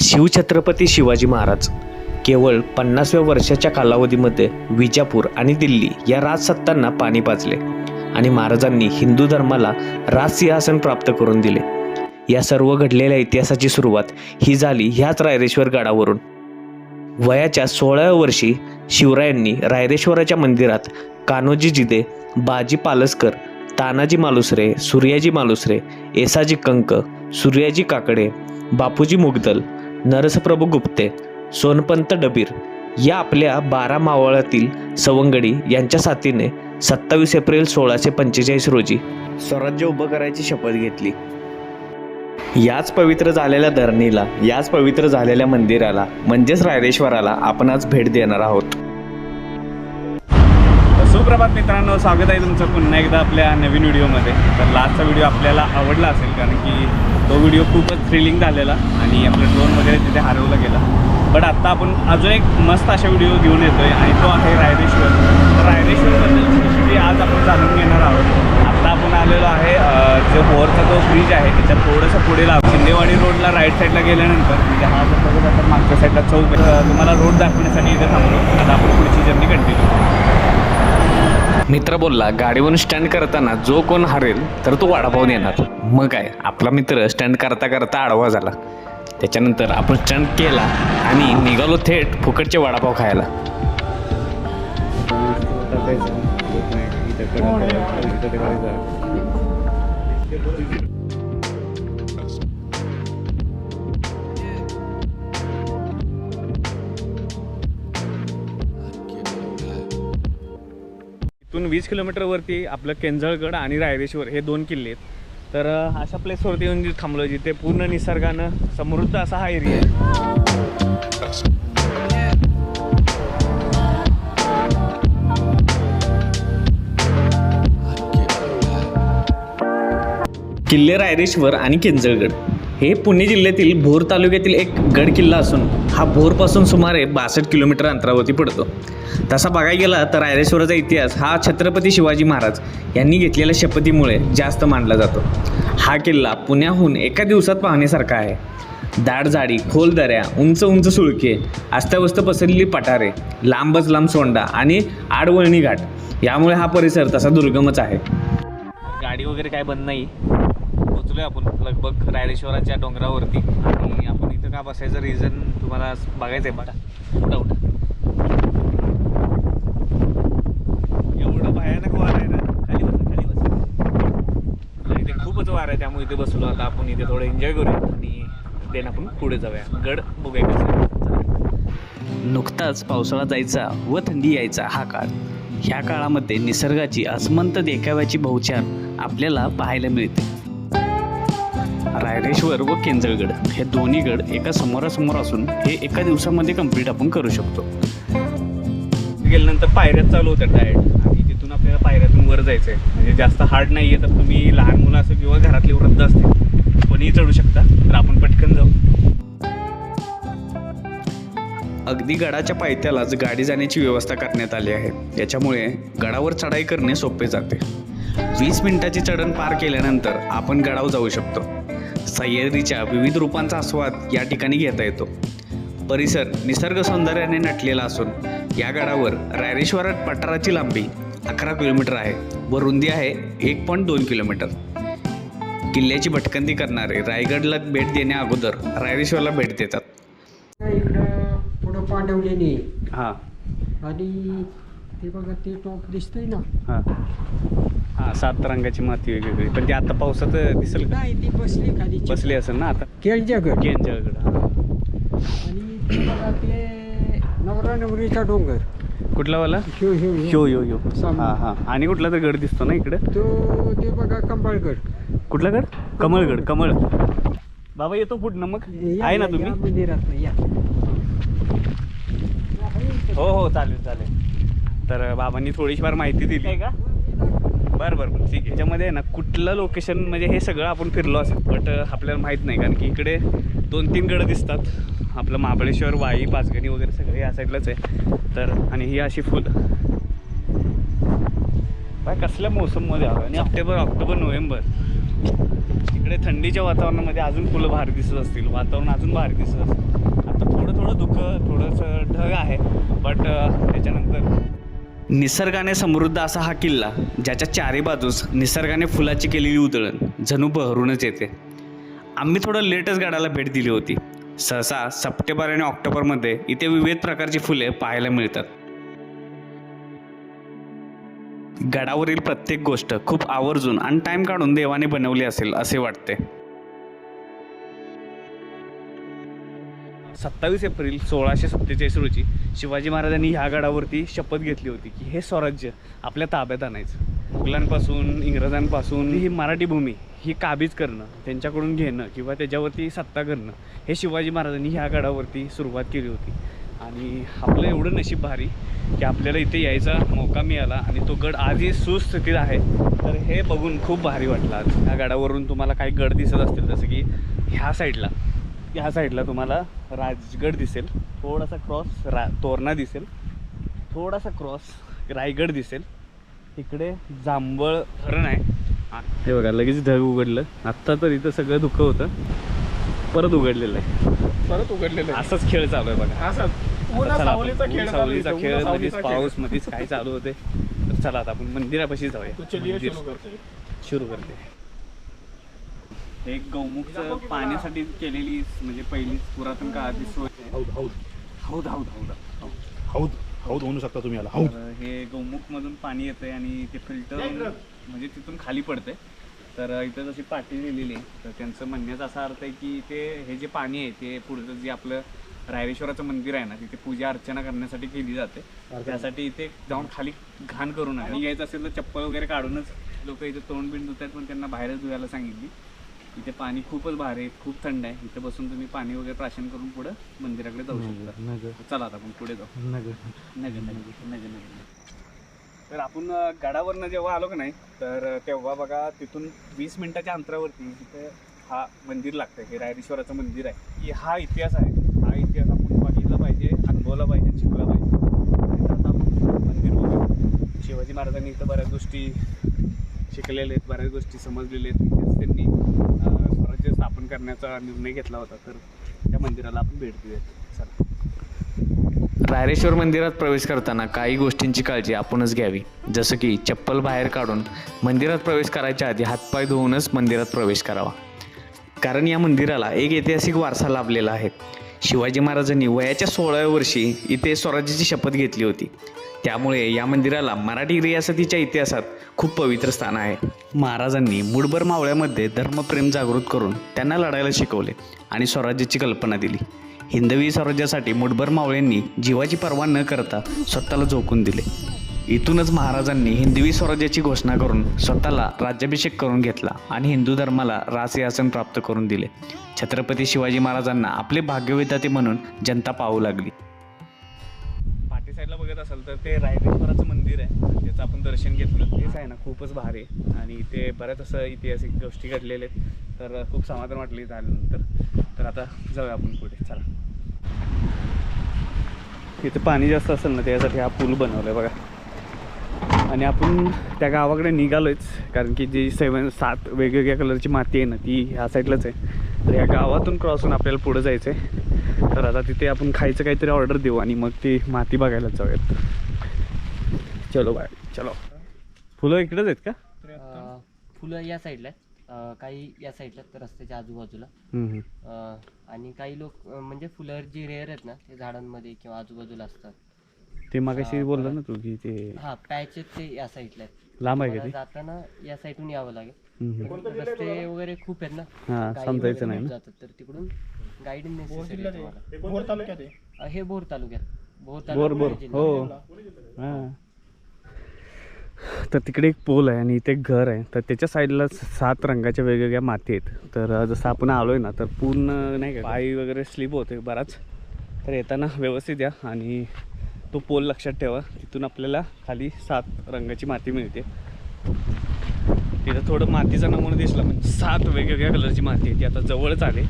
शिवछत्रपती शिवाजी महाराज. केवळ पन्नासव्या वर्षाच्या कालावधीमध्ये विजापूर आणि दिल्ली या राजसत्तांना पाणी पाजले आणि महाराजांनी हिंदू धर्माला राजसिंहासन प्राप्त करून दिले. या सर्व घडलेल्या इतिहासाची सुरुवात ही झाली ह्याच रायरेश्वर गडावरून. वयाच्या सोळाव्या वर्षी शिवरायांनी रायरेश्वराच्या मंदिरात कान्होजी जिदे बाजी पालसकर तानाजी मालुसरे सूर्याजी मालुसरे एसाजी कंक सूर्याजी काकडे बापूजी मुगदल नरसप्रभू गुप्ते सोनपंत डबीर या आपल्या बारा मावळातील सवंगडी यांच्या साथीने सत्तावीस एप्रिल सोळाशे पंचेचाळीस रोजी स्वराज्य उभं करायची शपथ घेतली. याच पवित्र झालेल्या धरणीला याच पवित्र झालेल्या मंदिराला म्हणजेच रायरेश्वराला आपण आज भेट देणार आहोत. सुप्रभात मित्रांनो स्वागत आहे तुमचं पुन्हा एकदा आपल्या नवीन व्हिडिओमध्ये. तर लास्टचा व्हिडिओ आपल्याला आवडला असेल कारण की तो व्हिडिओ खूपच थ्रिलिंग झालेला आणि आपलं ड्रोन वगैरे तिथे हरवला गेला. बट आत्ता आपण अजून एक मस्त असा व्हिडिओ घेऊन येतो आहे आणि तो आहे रायरेश्वर. तर रायरेश्वरबद्दलची आज आपण जाणून घेणार आहोत. आत्ता आपण आलेलो आहे जो बोरचा जो ब्रिज आहे त्याच्यात थोडंसं पुढे लाव शिंदेवाडी रोडला राईट साईडला गेल्यानंतर म्हणजे हा जर बघत आता मागच्या साईडला चौक तुम्हाला रोड दाखवण्यासाठी इथे थांबलो. आता आपण पुढची जर्नी कंटिन्यू मित्र बोलला गाडीवरून स्टँड करताना जो कोण हरेल तर तो वडापाव देणार मग काय आपला मित्र स्टँड करता करता आडवा झाला. त्याच्यानंतर आपण स्टँड केला आणि निघालो थेट फुकटचे वडापाव खायला. इथून वीस किलोमीटरवरती आपलं केंजळगड आणि रायरेश्वर हे दोन किल्ले आहेत. तर अशा प्लेसवरती येऊन थांबलो जिथे पूर्ण निसर्गानं समृद्ध असा हा एरिया आहे. किल्ले रायरेश्वर आणि केंजळगड हे पुणे जिल्ह्यातील भोर तालुक्यातील एक गड किल्ला असून हा भोरपासून सुमारे बासष्ट किलोमीटर अंतरावरती पडतो. तसा बघायला गेला तर रायरेश्वराचा इतिहास हा छत्रपती शिवाजी महाराज यांनी घेतलेल्या शपथीमुळे जास्त मानला जातो. हा किल्ला पुण्याहून एका दिवसात पाहण्यासारखा आहे. दाट झाडी खोल दऱ्या उंच उंच सुळके अस्ताव्यस्त पसरलेली पठारे लांबच लांब सोंडा आणि आडवळणी घाट. यामुळे हा परिसर तसा दुर्गमच आहे. गाडी वगैरे काय बंद नाही. पोचलोय आपण लगभग रायरेश्वराच्या डोंगरावरती. आणि आपण इथं का बसायचं रिझन तुम्हाला बघायचं आहे बघा. उठा उठा एवढं भयानक वार आहे ना खाली बसा खाली बसा आणि इथे खूपच वार आहे त्यामुळे इथे बसलो आता आपण इथे थोडं एन्जॉय करूया आणि देन आपण पुढे जाऊया. गड बघूया कसं नुकताच पावसाळा जायचा व थंडी यायचा हा काळ. ह्या काळामध्ये निसर्गाची अस्मंत देखाव्याची बहुचार आपल्याला पाहायला मिळते. रायरेश्वर व केंजळगड हे दोन्ही गड एका समोरासमोर असून हे एका दिवसामध्ये कंप्लीट आपण करू शकतो. गेल्यानंतर पायऱ्यात चालू होत्या डायरेक्ट आणि तिथून आपल्याला पायऱ्यातून वर जायचं आहे म्हणजे जास्त हार्ड नाही आहे तर तुम्ही लहान मुलं असो किंवा घरातले वृद्ध असतील कोणीही चढू शकता तर आपण पटकन जाऊ. अगदी गडाच्या पायथ्यालाच गाडी जाण्याची व्यवस्था करण्यात आली आहे. याच्यामुळे गडावर चढाई करणे सोपे जाते. वीस मिनिटाची चढण पार केल्यानंतर आपण गडावर जाऊ शकतो. सह्याद्रीच्या विविध रूपांचा आस्वाद या ठिकाणी घेता येतो. परिसर निसर्ग सौंदर्याने नटलेला असून या गडावर रायरेश्वर पठाराची लांबी अकरा किलोमीटर आहे. व रुंदी आहे एक पॉईंट दोन किलोमीटर. किल्ल्याची भटकंती करणारे रायगडला भेट देण्या अगोदर रायरेश्वरला भेट देतात. इकडं पुढं पांडवलेली हां. आणि ते बघा ते टोप दिसतंय ना. हां. हां सात रंगाची माती वेगवेगळी. पण ती आता पावसात दिसेल का? नाही ती बसली खाली. बसली असेल ना आता? केळजगड केंजळगड हां. आणि ते बघा ते नवरा नवरीचा डोंगर. कुठला वाला ह्यो ह्यो. सामने. हां हां. आणि कुठला तर गड दिसतो ना इकडे? तो ते बघा कंबाळगड कुठला गड? कमळगड कमळ. बाबा येतो पुढनं मग. या- आहे ना या- तुम्ही? या मंदिरात या. हो हो चालेल चालेल. तर बाबांनी थोडीशी फार माहिती दिली. आहे का? बरं बरं बरं. ठीक आहे. त्याच्यामध्ये आहे ना कुठलं लोकेशन म्हणजे हे सगळं आपण फिरलो असेल बट आपल्याला माहीत नाही कारण की इकडे दोन तीन गडं दिसतात. आपलं महाबळेश्वर वाई पाचगणी वगैरे सगळे या साईडलाच आहे. तर आणि ही अशी फुलं. बाय कसल्या मोसममध्ये आलो आणि ऑक्टोबर ऑक्टोबर नोव्हेंबर. इकडे थंडीच्या वातावरणामध्ये अजून फुलं भारी दिसत असतील. वातावरण अजून भारी दिसत असेल आता थोडं थोडं दुःख थोडंसं ढग आहे. बट त्याच्यानंतर निसर्गाने समृद्ध असा हा किल्ला ज्याच्या चारी बाजूस निसर्गाने फुलाची केलेली उधळण जणू बहरूनच येते. आम्ही थोडं लेटच गाडाला भेट दिली होती. सहसा सप्टेंबर आणि ऑक्टोबरमध्ये इथे विविध प्रकारची फुले पाहायला मिळतात. गडावरील प्रत्येक गोष्ट खूप आवर्जून आणि टाइम काढून देवाने बनवली असेल असे वाटते. सत्तावीस एप्रिल सोळाशे सत्तेचाळीस रोजी शिवाजी महाराजांनी ह्या गडावरती शपथ घेतली होती की हे स्वराज्य आपल्या ताब्यात आणायचं. मुघलांपासून इंग्रजांपासून ही मराठी भूमी ही काबीज करणं त्यांच्याकडून घेणं किंवा त्याच्यावरती सत्ता करणं हे शिवाजी महाराजांनी ह्या गडावरती सुरुवात केली होती. आणि आपलं एवढं नशीब भारी की आपल्याला इथे यायचा मौका मिळाला आणि तो गड आजही सुस्थितीत आहे. तर हे बघून खूप भारी वाटलं आज. ह्या गडावरून तुम्हाला काही गड दिसत असतील जसं की ह्या साईडला. ह्या साईडला तुम्हाला राजगड दिसेल. थोडासा क्रॉस रा तोरणा दिसेल. थोडासा क्रॉस रायगड दिसेल. इकडे जांभळ धरण आहे. हे बघा लगेच ढग उघडलं. आत्ता तर इथं सगळं दुःख होतं. परत उघडलेलं आहे. परत उघडलेलं आहे. असाच खेळ चालू आहे बघा. असा तर उन्हा चला सावलीचा खेळ मध्येच पाऊस. मध्येच काय चालू होते? तर चला आता आपण मंदिरापाशी जाऊया. सुरू करते. एक गौमुखचं पाण्यासाठी केलेली म्हणजे पहिलीच पुरातन काळातली सोय. हौद हौद हौद. हौद हौद हौद. हौद म्हणू शकता तुम्ही याला. हौद. हे गौमुख मधून पाणी येतंय आणि ते फिल्टर म्हणजे तिथून खाली पडतंय. तर इथं जशी पाटी लिहिलेली आहे तर त्यांचं म्हणण्याचा असा अर्थ आहे की ते हे जे पाणी आहे ते पुढचं जे आपलं रायरेश्वराचं मंदिर आहे ना तिथे पूजा अर्चना करण्यासाठी केली जाते. त्यासाठी इथे जाऊन खाली घाण करू नये आणि यायचं असेल तर चप्पल वगैरे काढूनच लोक इथे तोंड बिंड धुतात पण त्यांना बाहेरच धुवायला सांगितली. इथे पाणी खूपच भारी आहे खूप थंड आहे. इथे बसून तुम्ही पाणी वगैरे प्राशन करून पुढं मंदिराकडे जाऊ शकता. चला आता आपण पुढे जाऊ. नगर नगर नगर नगर. तर आपण गडावरनं जेव्हा आलो का नाही तर तेव्हा बघा तिथून वीस मिनिटाच्या अंतरावरती तिथे हा मंदिर लागतं हे रायरेश्वराचं मंदिर आहे. की हा इतिहास आहे. हा इतिहास आपण बघितला पाहिजे अनुभवला पाहिजे शिकला पाहिजे. आता आपण मंदिर बघू शिवाजी महाराजांनी इथं बऱ्याच गोष्टी शिकलेले आहेत बऱ्याच गोष्टी समजलेल्या आहेत. त्यांनी स्वराज्य स्थापन करण्याचा निर्णय घेतला होता. तर त्या मंदिराला आपण भेट देऊयात. चला. रायरेश्वर मंदिरात प्रवेश करताना काही गोष्टींची काळजी आपणच घ्यावी. जसं की चप्पल बाहेर काढून मंदिरात प्रवेश करायच्या आधी हातपाय धुवूनच मंदिरात प्रवेश करावा. कारण या मंदिराला एक ऐतिहासिक वारसा लाभलेला आहे. शिवाजी महाराजांनी वयाच्या सोळाव्या वर्षी इथे स्वराज्याची शपथ घेतली होती. त्यामुळे या मंदिराला मराठी रियासतीच्या इतिहासात खूप पवित्र स्थान आहे. महाराजांनी मुडभर मावळ्यामध्ये धर्मप्रेम जागृत करून त्यांना लढायला शिकवले आणि स्वराज्याची कल्पना दिली. हिंदवी स्वराज्यासाठी मुठभर मावळ्यांनी जीवाची पर्वा न करता स्वतःला झोकून दिले. इथूनच महाराजांनी हिंदवी स्वराज्याची घोषणा करून स्वतःला राज्याभिषेक करून घेतला आणि हिंदू धर्माला राजसिंहासन प्राप्त करून दिले. छत्रपती शिवाजी महाराजांना आपले भाग्यविधाते म्हणून जनता पाहू लागली. पाठी साईडला बघत असाल तर ते रायरेश्वराचं मंदिर आहे. त्याचं आपण दर्शन घेतलं. तेच आहे ना खूपच भारी आहे. आणि इथे बऱ्याच असं ऐतिहासिक गोष्टी घडलेल्या आहेत. तर खूप समाधान वाटले झाल्यानंतर तर आता जाऊया आपण पुढे. चला. इथं पाणी जास्त असेल ना त्यासाठी हा पूल बनवला आहे बघा. आणि आपण त्या गावाकडे निघालोयच कारण की जी सेवन सात वेगवेगळ्या कलरची माती आहे ना ती ह्या साईडलाच आहे. तर या गावातून क्रॉस होऊन आपल्याला पुढं जायचं आहे तर आता तिथे आपण खायचं काहीतरी ऑर्डर देऊ आणि मग ती माती बघायला जाऊयात. चलो बाय चलो. फुलं इकडेच आहेत का? फुलं या साईडला अ, काही या साईडला रस्त्याच्या आजूबाजूला. हम्म. अ, आणि काही लोक अ, म्हणजे फुलं जी रेअर आहेत ना ते झाडांमध्ये किंवा आजूबाजूला असतात. ते मागाशी बोलला ना तू की ते हा पॅच आहेत ते या साईडला आहेत. लांब आहे का ते? जाताना या साईडून यावं लागेल. हम्म, हम्म. पण रस्ते वगैरे खूप आहेत ना. हा गाई समजायचं वगैरे नाही खूप ना. जातात तर तिकडून गाईड नेसेसरी तुम्हाला. हे भोर तालुक्यात भोर बोर बोर पुणे हो. हां. तर तिकडे एक पोल आहे आणि इथे एक घर आहे. तर त्याच्या साईडला सात रंगाच्या वेगवेगळ्या माती आहेत. तर जसं आपण आलोय ना तर पूर्ण नाही का पायी वगैरे स्लिप होते बराच. तर येताना व्यवस्थित या आणि तो पोल लक्षात ठेवा. तिथून आपल्याला खाली सात रंगाची माती मिळते. तिथं थोडं मातीचा नमुना दिसला म्हणजे सात वेगवेगळ्या कलरची माती आहे ती आता जवळच आले.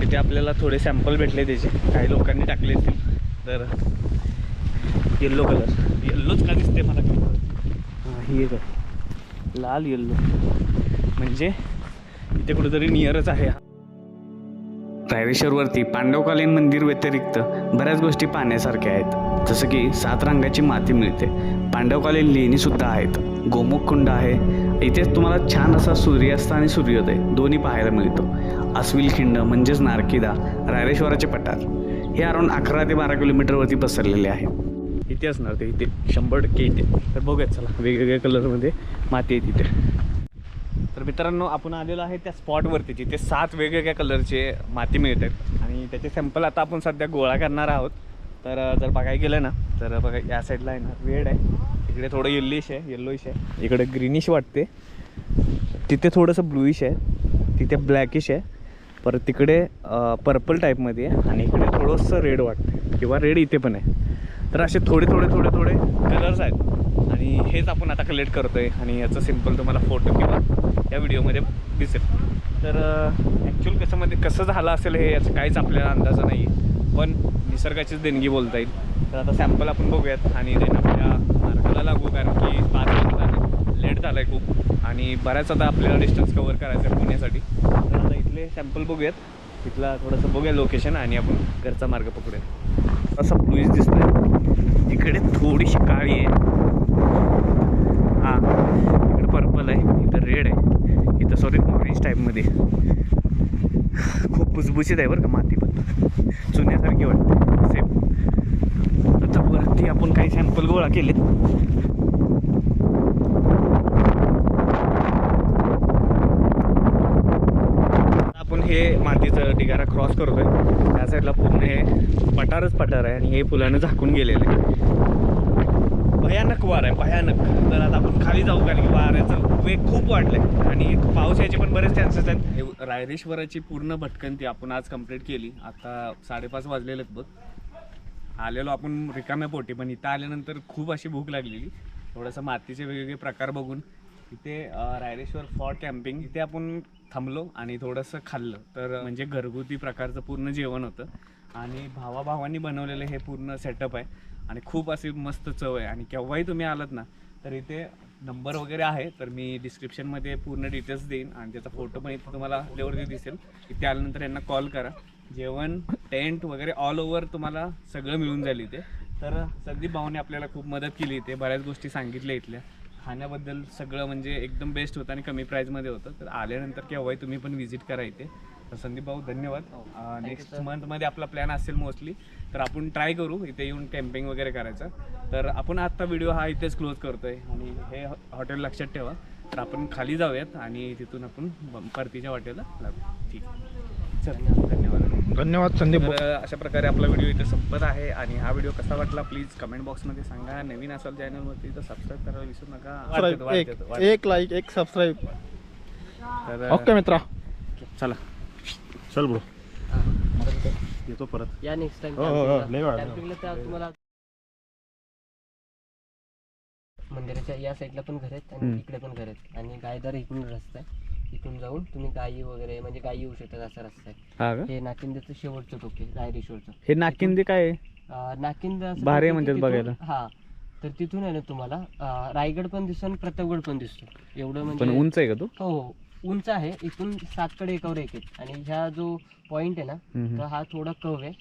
तिथे आपल्याला थोडे सॅम्पल भेटले त्याचे. काही लोकांनी टाकले असतील. तर येल्लो कलर येल्लोच का दिसते मला? हां ही एक आहे लाल येल्लो म्हणजे इथे कुठेतरी नियरच आहे रायरेश्वरवरती पांडवकालीन मंदिर व्यतिरिक्त बऱ्याच गोष्टी पाहण्यासारख्या आहेत. जसं की सात रंगाची माती मिळते. पांडवकालीन लेणीसुद्धा आहेत. गोमुख कुंड आहे. इथेच तुम्हाला छान असा सूर्यास्त आणि सूर्योदय दोन्ही पाहायला मिळतो. अस्विल खिंड म्हणजेच नारकिदा रायरेश्वराचे पठार. हे अराउंड अकरा ते बारा किलोमीटरवरती पसरलेले आहे. इथे असणार ते इथे. शंभर टक्के इथे. तर बघूयात चला. वेगवेगळ्या कलरमध्ये माती आहे तिथे. तर मित्रांनो आपण आलेलो आहे त्या स्पॉटवरती जिथे सात वेगवेगळ्या कलरचे माती मिळतात. आणि त्याचे सॅम्पल आता आपण सध्या गोळा करणार आहोत. तर जर बघायला गेलं ना तर बघा या साईडला आहे ना रेड आहे. इकडे थोडं येल्लिश आहे येल्लोइश आहे. इकडे ग्रीनिश वाटते. तिथे थोडंसं ब्लूइश आहे. तिथे ब्लॅकिश आहे. परत तिकडे पर्पल टाईपमध्ये आहे. आणि इकडे थोडंसं रेड वाटतं. किंवा रेड इथे पण आहे. तर असे थोडे थोडे थोडे थोडे कलर्स आहेत. आणि हेच आपण आता कलेक्ट करतो आहे आणि याचं सिंपल तुम्हाला फोटो किंवा या व्हिडिओमध्ये दिसेल. तर ॲक्च्युअल कसं कसं झालं असेल हे याचं काहीच आपल्याला अंदाज नाही पण निसर्गाचीच देणगी बोलता येईल. तर आता सॅम्पल आपण बघूयात. आणि देन आपल्या मार्गाला लागू कारण की पाच वाजता लेट झालं आहे खूप. आणि बऱ्याच आता आपल्याला डिस्टन्स कवर करायचं आहे पुण्यासाठी. तर आता इथले सॅम्पल बघूयात. इथला थोडंसं बघूया लोकेशन आणि आपण घरचा मार्ग पकडूया असा ब्लूईज दिसतोय. इकडे थोडीशी काळी आहे. हां इकडे पर्पल आहे इथं रेड आहे. इथं सॉरी ऑरेंज टाईपमध्ये खूप भुसभुशीत आहे बरं का माती पण. चुन्यासारखी वाटते. सेम आता वरती आपण काही सॅम्पल गोळा केलेत आपण हे मातीचं ढिगारा क्रॉस करतोय. त्या साईडला पूर्ण हे पठारच पठार आहे आणि हे फुलानं झाकून गेलेलं आहे. भयानक वार आहे भयानक. तर आता आपण खाली जाऊ कारण की वाऱ्याचं वेग खूप वाढलाय. आणि पाऊस यायचे पण बरेच चान्सेस आहेत. हे रायरेश्वराची पूर्ण भटकंती आपण आज कंप्लीट केली. आता साडेपाच वाजलेले आहेत बघ. आलेलो आपण रिकाम्या पोटी पण इथं आल्यानंतर खूप अशी भूक लागलेली. थोडंसं मातीचे वेगवेगळे प्रकार बघून. इथे रायरेश्वर फॉर कॅम्पिंग इथे आपण थांबलो आणि थोडंसं खाल्लं. तर म्हणजे घरगुती प्रकारचं पूर्ण जेवण होतं. आणि भावाभावांनी बनवलेलं हे पूर्ण सेटअप आहे. आणि खूप अशी मस्त चव आहे. आणि केव्हाही तुम्ही आलात ना तर इथे नंबर वगैरे आहे. तर मी डिस्क्रिप्शनमध्ये पूर्ण डिटेल्स देईन. आणि त्याचा फोटो पण इथे तुम्हाला आपल्यावरती दिसेल. इथे आल्यानंतर यांना कॉल करा. जेवण टेंट वगैरे ऑल ओव्हर तुम्हाला सगळं मिळून जाईल इथे. तर संदीप भाऊने आपल्याला खूप मदत केली इथे. बऱ्याच गोष्टी सांगितल्या इथल्या. खाण्याबद्दल सगळं म्हणजे एकदम बेस्ट होतं आणि कमी प्राईजमध्ये होतं. तर आल्यानंतर केव्हाही तुम्ही पण व्हिजिट करा इथे. तर संदीप भाऊ धन्यवाद. नेक्स्ट मंथमध्ये आपला प्लॅन असेल मोस्टली तर आपण ट्राय करू. इथे येऊन कॅम्पिंग वगैरे करायचं. तर आपण आत्ता व्हिडिओ हा इथेच क्लोज करतोय. आणि हे हॉटेल लक्षात ठेवा. तर आपण खाली जाऊयात आणि तिथून आपण परतीच्या हॉटेलला लागू. ठीक. चल. धन्यवाद. धन्यवाद संदीप. तर अशा प्रकारे आपला व्हिडिओ इथे संपत आहे आणि हा व्हिडिओ कसा वाटला प्लीज कमेंट बॉक्समध्ये सांगा. नवीन असाल चॅनलवरती तर सबस्क्राईब करायला विसरू नका. एक लाईक एक सबस्क्राईब तर ओके मित्रा. चला. चल ब्रो. येतो परत. या नेक्स्ट टाइम हो, हो, हो, लय वाढलं. कॅम्पिंगला तर तुम्हाला मंदिराच्या या साईडला पण घर आहेत आणि. इकडे पण घर आहेत. आणि गायदार इकडून रस्ता आहे. इथून जाऊन तुम्ही गायी वगैरे म्हणजे गायी येऊ शकतात असा रस्ता आहे. हा का? हे नाकिंद्याचं शेवटचं टोक आहे रायरेश्वरचं हे नाकिंदी काय आहे? अं, नाकिंद असं भारी आहे म्हणतात बघायला. तिथून- हा. तर तिथून आहे ना तुम्हाला अं, रायगड पण दिसतो आणि प्रतापगड पण दिसतो. एवढं पण म्हणजे उंच आहे का तू? हो हो. उंच आहे. इथून सातकडे एकावर एक आहेत आणि ह्या जो पॉइंट आहे ना हम्म. तर हा थोडा कव आहे.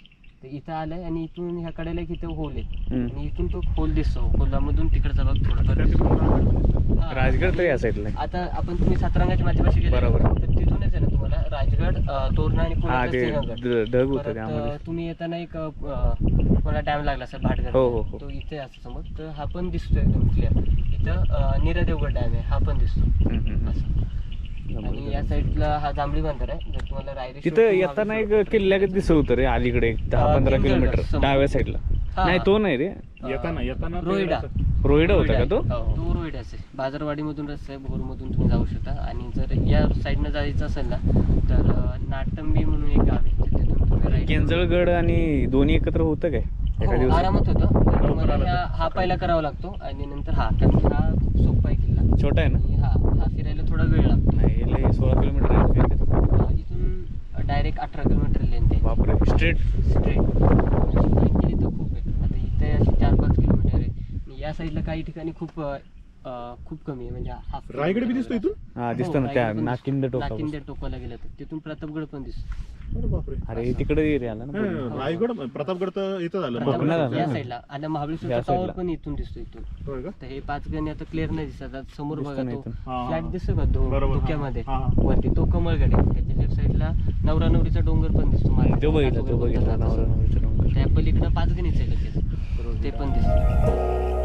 तर इथं आलाय आणि इथून ह्या कडेला एक इथं होल आहे हम्म. आणि इथून तो खोल दिसतो खोलामधून तिकडचा भाग थोडा हा. राजगड तर या साईडला आहे. आता आपण तुम्ही सातरंगाच्या माथेपाशी गेले बरोबर. तर तिथूनच आहे ना तुम्हाला राजगड अं, तोरणा आणि हा पुण्याचा ते सिंहगड ड- ढग होतं परत त्यामध्ये अं, तुम्ही येताना एक अं, कोणा डॅम लागला सर भाटगर हो, हो, हो. तो इथे असतो समोर तर हा पण दिसतोय एकदम क्लिअर इथं अं, नीरदेवगड डॅम आहे हा पण दिसतो हम्म, हम्म, असं. आणि या साईडला हा जांभळी बांधार आहे. जर तुम्हाला रायरेश्वर तिथं येताना एक किल्ल्यागत दिसत होतं रे? अलीकडे एक दहा पंधरा किलोमीटर समोर. डाव्या साईडला. हा, नाही हा. तो नाही रे. येताना येताना ते रोहिडा. रस्ता- रोहिडा होता का तो? हो, तो रोहिडाच आहे. बाजारवाडीमधून रस्ता आहे भोरमधून तुम्ही जाऊ शकता. आणि जर या साईडनं जायचं असेल ना तर अं, नाटंबी म्हणून एक गाव आहे. Right- केंजळगड आणि दोन्ही एकत्र होतं काय? एका हो, दिवसात? आरामात होतं. आलं हा पहिला करावा लागतो आणि नंतर हा कारण हा खूप सोपा आहे किल्ला. छोटा आहे ना? आणि हा हा फिरायला थोडा वेळ लागतो. नाही हे लय सोळा किलोमीटर आहे काहीतरी. इथून डायरेक्ट अठरा किलोमीटर लेंथ आहे. बापरे स्ट्रेट स्ट्रेट केली तर खूप आहे. आता इथे अशी चार पाच किलोमीटर आहे. आणि या साईडला काही ठिकाणी खूप अ, अं, खूप कमी आहे म्हणजे हाफ रायगड बी दिसतो इथून? हा दिसतो ना त्या नाकिंद नाकिंद टोका टोकाला गेलं तर तिथून प्रतापगड पण दिसतो. अरे बापरे. अरे तिकडे एरिया आला ना पूर्ण. हा, रायगड प्रतापगड तर इथं झालं. कोकणात. झालं. या साईडला आणि महाबळेश्वरचा या टॉवर. पण इथून दिसतो इथून होय का? तर हे पाच गणी आता क्लिअर नाही दिसत. आता समोर दिसतो बघा ना तो. इथून. हा, हा. फ्लॅट दिसतो का धो- बरोबर, हा, धोक्यामध्ये हा, हा. वरती. तो कमळगड आहे. त्याच्या लेफ्ट साईडला नवरा नवरीचा डोंगर पण दिसतो मला तो बघितला तो बघितला नवरा नवरीचा डोंगर. त्या पलीकडं पाच गणीच आहे लगेच. ते पण दिसतो